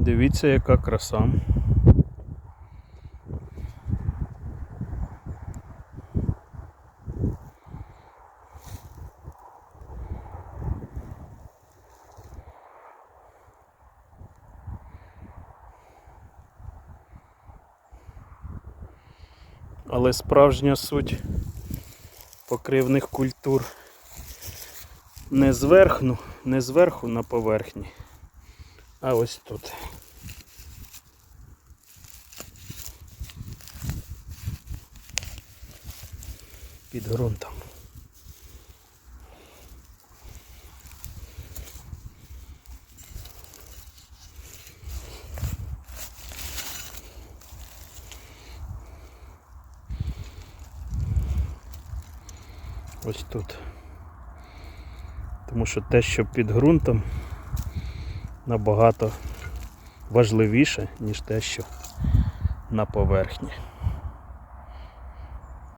Дивіться, яка краса. Але справжня суть покривних культур не зверху, не зверху на поверхні, а ось тут. Під ґрунтом. Ось тут. Тому що те, що під ґрунтом, набагато важливіше, ніж те, що на поверхні.